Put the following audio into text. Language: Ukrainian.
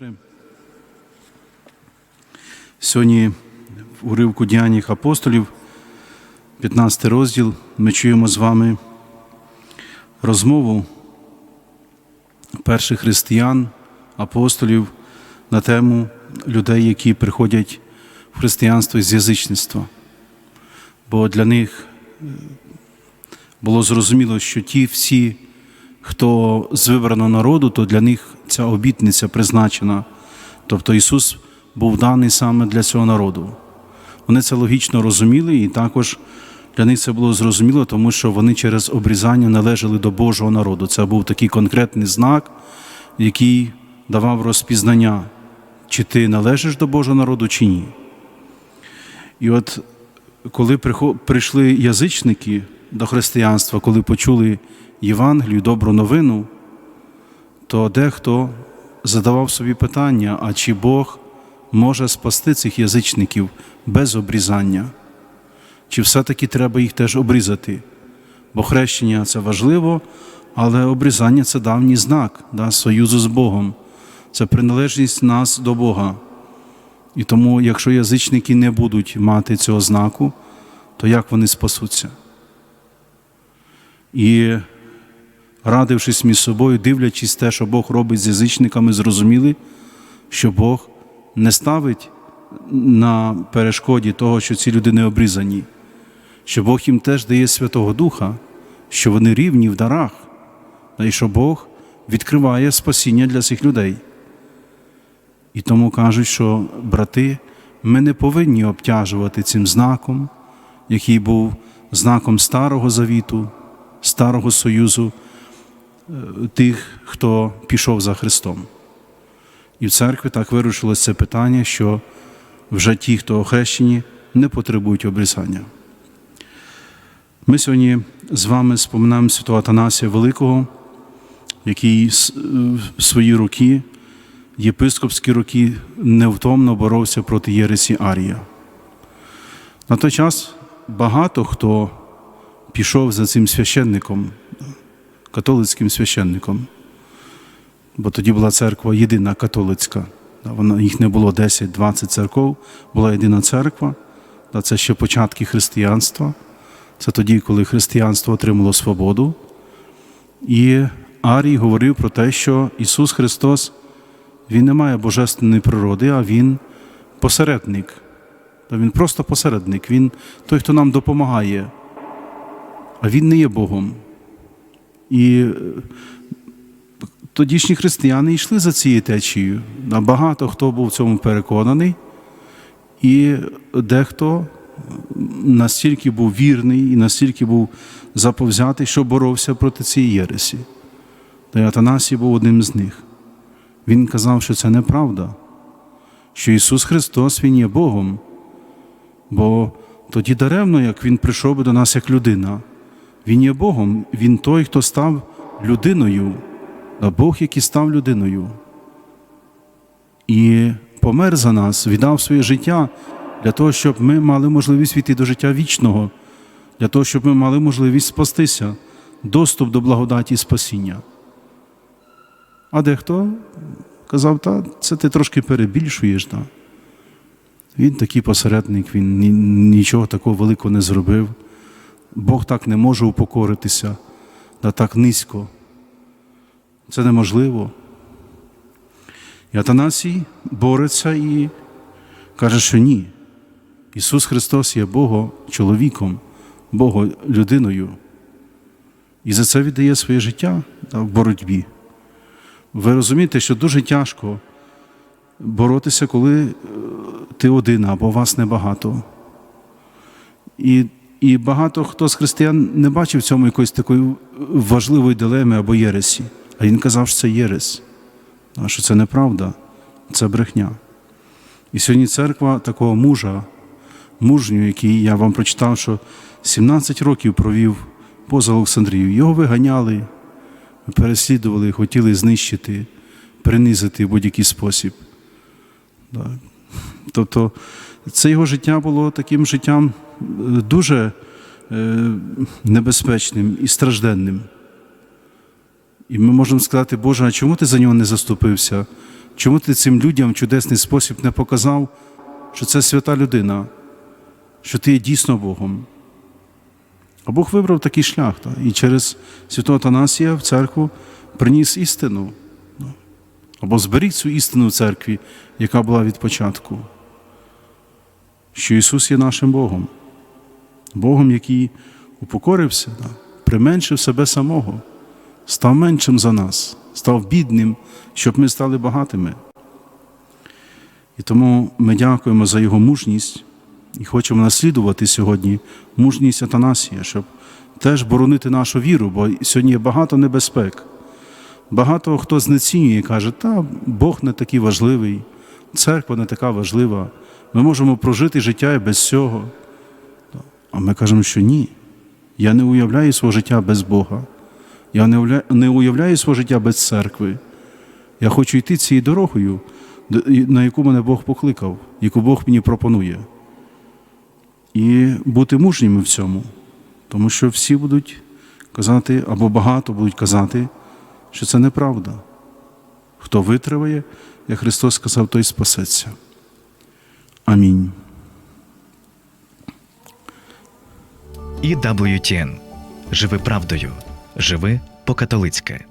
сестри. Сьогодні в уривку діяннях апостолів, 15 розділ, ми чуємо з вами розмову перших християн, апостолів на тему людей, які приходять в християнство з язичництва. Бо для них е, було зрозуміло, що ті всі, хто з вибраного народу, то для них ця обітниця призначена. Тобто Ісус був даний саме для цього народу. Вони це логічно розуміли, і також для них це було зрозуміло, тому що вони через обрізання належали до Божого народу. Це був такий конкретний знак, який давав розпізнання, чи ти належиш до Божого народу, чи ні. І от коли прийшли язичники до християнства, коли почули Євангелію, добру новину, то дехто задавав собі питання, а чи Бог може спасти цих язичників без обрізання? Чи все-таки треба їх теж обрізати? Бо хрещення це важливо, але обрізання це давній знак да, союзу з Богом. Це приналежність нас до Бога. І тому, якщо язичники не будуть мати цього знаку, то як вони спасуться? І радившись між собою, дивлячись те, що Бог робить з язичниками, зрозуміли, що Бог не ставить на перешкоді того, що ці люди не обрізані, що Бог їм теж дає Святого Духа, що вони рівні в дарах, і що Бог відкриває спасіння для цих людей. І тому кажуть, що брати, ми не повинні обтяжувати цим знаком, який був знаком Старого Завіту, Старого Союзу, тих, хто пішов за Христом. І в церкві так вирушилось це питання, що вже ті, хто охрещені, не потребують обрізання. Ми сьогодні з вами споминаємо святого Атанасія Великого, який в свої роки, єпископські роки, невтомно боровся проти Єресі Арія. На той час багато хто пішов за цим священником, католицьким священником, бо тоді була церква єдина католицька. Вона, їх не було 10-20 церков, була єдина церква. Це ще початки християнства. Це тоді, коли християнство отримало свободу. І Арій говорив про те, що Ісус Христос Він не має божественної природи, а Він посередник. Він просто посередник, Він той, хто нам допомагає, а Він не є Богом. І е, тодішні християни йшли за цією течією. Багато хто був в цьому переконаний, і дехто настільки був вірний і настільки був заповзятий, що боровся проти цієї єресі. Та Атанасій був одним з них. Він казав, що це неправда, що Ісус Христос Він є Богом, бо тоді даремно, як Він прийшов би до нас як людина. Він є Богом, Він той, хто став людиною, а Бог, який став людиною. І помер за нас, віддав своє життя для того, щоб ми мали можливість війти до життя вічного, для того, щоб ми мали можливість спастися, доступ до благодаті і спасіння. А дехто казав, та це ти трошки перебільшуєш. Да? Він такий посередник, він нічого такого великого не зробив. Бог так не може упокоритися, да так низько. Це неможливо. І Атанасій бореться і каже, що ні. Ісус Христос є Бого чоловіком, Бого людиною. І за це віддає своє життя в боротьбі. Ви розумієте, що дуже тяжко боротися, коли е, ти один або вас небагато. І, і багато хто з християн не бачив в цьому якоїсь такої важливої дилеми або єресі. А він казав, що це єресь, що це неправда, це брехня. І сьогодні церква такого мужа, мужню, який я вам прочитав, що 17 років провів поза Олександрією. Його виганяли, переслідували, хотіли знищити, принизити в будь-який спосіб. Тобто це його життя було таким життям е, дуже е, небезпечним і стражденним. І ми можемо сказати, Боже, а чому ти за нього не заступився? Чому ти цим людям в чудесний спосіб не показав, що це свята людина, що ти є дійсно Богом? А Бог вибрав такий шлях та, і через святого Танасія в церкву приніс істину. Ну, Або зберіг цю істину в церкві, яка була від початку, що Ісус є нашим Богом, Богом, який упокорився, применшив себе самого, став меншим за нас, став бідним, щоб ми стали багатими. І тому ми дякуємо за його мужність і хочемо наслідувати сьогодні мужність Атанасія, щоб теж боронити нашу віру, бо сьогодні є багато небезпек. Багато хто знецінює і каже, та Бог не такий важливий, церква не така важлива, ми можемо прожити життя і без цього. А ми кажемо, що ні. Я не уявляю свого життя без Бога. Я не уявляю, свого життя без церкви. Я хочу йти цією дорогою, на яку мене Бог покликав, яку Бог мені пропонує. І бути мужніми в цьому, тому що всі будуть казати, або багато будуть казати, що це неправда. Хто витриває, як Христос сказав, той спасеться. Амінь. EWTN. Живи правдою. Живи по-католицьки.